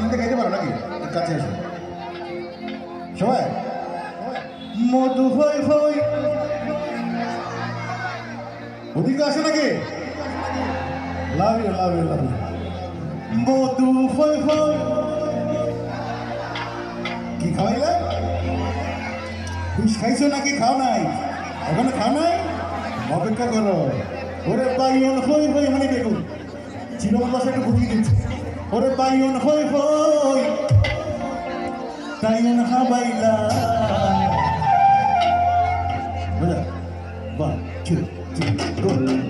পরবর্তীতে গাইতে পারো নাকি? কাছে আসো। সবাই? মধু হই হই। ওদিকে আসে নাকি? Love you love you love you মধু হই হই। কি খাওয়াইলে? বিষ খাইছো নাকি? খাও নাই। ওখানে খাও নাই? অপেক্ষা করো। ওরে বাইয়ন হই হই মানে দেখুন চিরমন বাসা একটু বুঝিয়ে দিচ্ছে। Por bayon hoy hoy Tayo nakabailan Wala One, two, three, go